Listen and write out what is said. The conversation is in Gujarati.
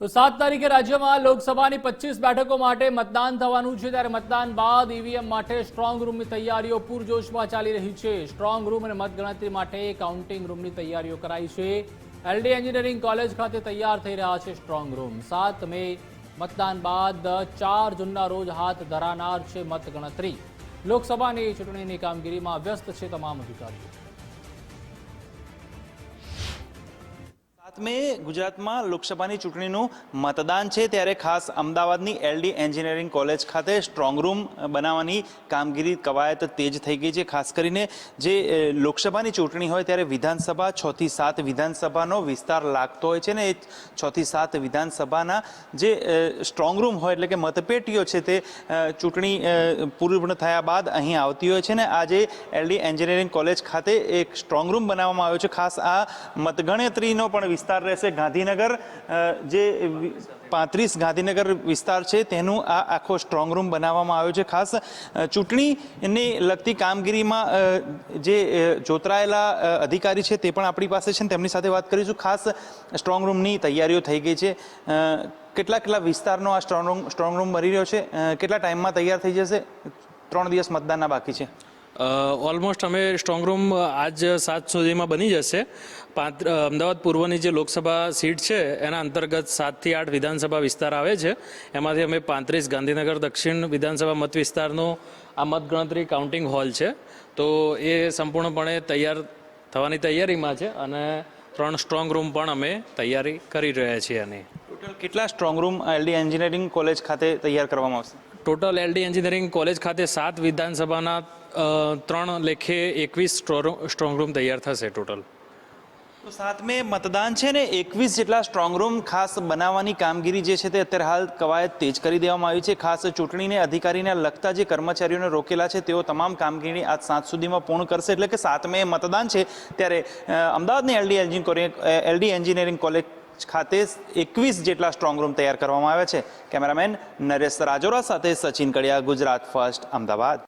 તો સાત તારીખે રાજ્યમાં લોકસભાની પચીસ બેઠકો માટે મતદાન થવાનું છે. ત્યારે મતદાન બાદ ઈવીએમ માટે સ્ટ્રોંગ રૂમની તૈયારીઓ પૂરજોશમાં ચાલી રહી છે. સ્ટ્રોંગ રૂમ અને મતગણતરી માટે કાઉન્ટિંગ રૂમની તૈયારીઓ કરાઈ છે. એલડી એન્જિનિયરિંગ કોલેજ ખાતે તૈયાર થઈ રહ્યા છે સ્ટ્રોંગ રૂમ. સાત મે મતદાન બાદ ચાર જૂનના રોજ હાથ ધરાનાર છે મતગણતરી. લોકસભાની ચૂંટણીની કામગીરીમાં વ્યસ્ત છે તમામ અધિકારીઓ. સાતમે ગુજરાતમાં લોકસભાની ચૂંટણીનું મતદાન છે, ત્યારે ખાસ અમદાવાદની એલડી એન્જિનિયરિંગ કોલેજ ખાતે સ્ટ્રોંગ રૂમ બનાવવાની કામગીરી કવાયત તેજ થઈ ગઈ છે. ખાસ કરીને જે લોકસભાની ચૂંટણી હોય ત્યારે વિધાનસભા છ થી સાત વિધાનસભાનો વિસ્તાર લાગતો હોય છે ને, એ છ થી સાત વિધાનસભાના જે સ્ટ્રોંગ રૂમ હોય એટલે કે મતપેટીઓ છે તે ચૂંટણી પૂર્ણ થયા બાદ અહીં આવતી હોય છે ને, આજે એલડી એન્જિનિયરિંગ કોલેજ ખાતે એક સ્ટ્રોંગ રૂમ બનાવવામાં આવ્યો છે. ખાસ આ મતગણતરીનો પણ વિસ્તાર રહેશે. ગાંધીનગર જે પાંત્રીસ ગાંધીનગર વિસ્તાર છે, તેનું આ આખો સ્ટ્રોંગ રૂમ બનાવવામાં આવ્યો છે. ખાસ ચૂંટણીને લગતી કામગીરીમાં જે જોતરાયેલા અધિકારી છે, તે પણ આપણી પાસે છે ને તેમની સાથે વાત કરીશું. ખાસ સ્ટ્રોંગ રૂમની તૈયારીઓ થઈ ગઈ છે. કેટલા કેટલા વિસ્તારનો આ સ્ટ્રોંગ રૂમ સ્ટ્રોંગ બની રહ્યો છે? કેટલા ટાઈમમાં તૈયાર થઈ જશે? ત્રણ દિવસ મતદાનના બાકી છે. ઓલમોસ્ટ અમે સ્ટ્રોંગ રૂમ આજ સાત સુધીમાં બની જશે. અમદાવાદ પૂર્વની જે લોકસભા સીટ છે, એના અંતર્ગત સાતથી આઠ વિધાનસભા વિસ્તાર આવે છે. એમાંથી અમે પાંત્રીસ ગાંધીનગર દક્ષિણ વિધાનસભા મત વિસ્તારનો આ મતગણતરી કાઉન્ટિંગ હોલ છે. તો એ સંપૂર્ણપણે તૈયાર થવાની તૈયારીમાં છે અને ત્રણ સ્ટ્રોંગ રૂમ પણ અમે તૈયારી કરી રહ્યા છીએ એની ટોટલ કેટલા strong room LD engineering college ખાતે તૈયાર કરવામાં આવશે? ટોટલ એલડી એન્જિનિયરિંગ કોલેજ ખાતે સાત વિધાનસભાના ત્રણ લેખે એકવીસ સ્ટ્રોંગ રૂમ તૈયાર થશે ટોટલ તો સાતમે મતદાન છે ને, એકવીસ જેટલા સ્ટ્રોંગ રૂમ ખાસ બનાવવાની કામગીરી જે છે તે અત્યારે હાલ કવાયત તેજ કરી દેવામાં આવી છે. ખાસ ચૂંટણીને અધિકારીને લગતા જે કર્મચારીઓને રોકેલા છે તેઓ તમામ કામગીરી આજ સાત સુધીમાં પૂર્ણ કરશે. એટલે કે સાતમે મતદાન છે, ત્યારે અમદાવાદની LD engine LD engineering college ખાતે એકવીસ જેટલા સ્ટ્રોંગ રૂમ તૈયાર કરવામાં આવ્યા છે. કેમેરામેન નરેશ રાજોરા સાથે સચિન કડિયા, ગુજરાત ફર્સ્ટ અમદાવાદ.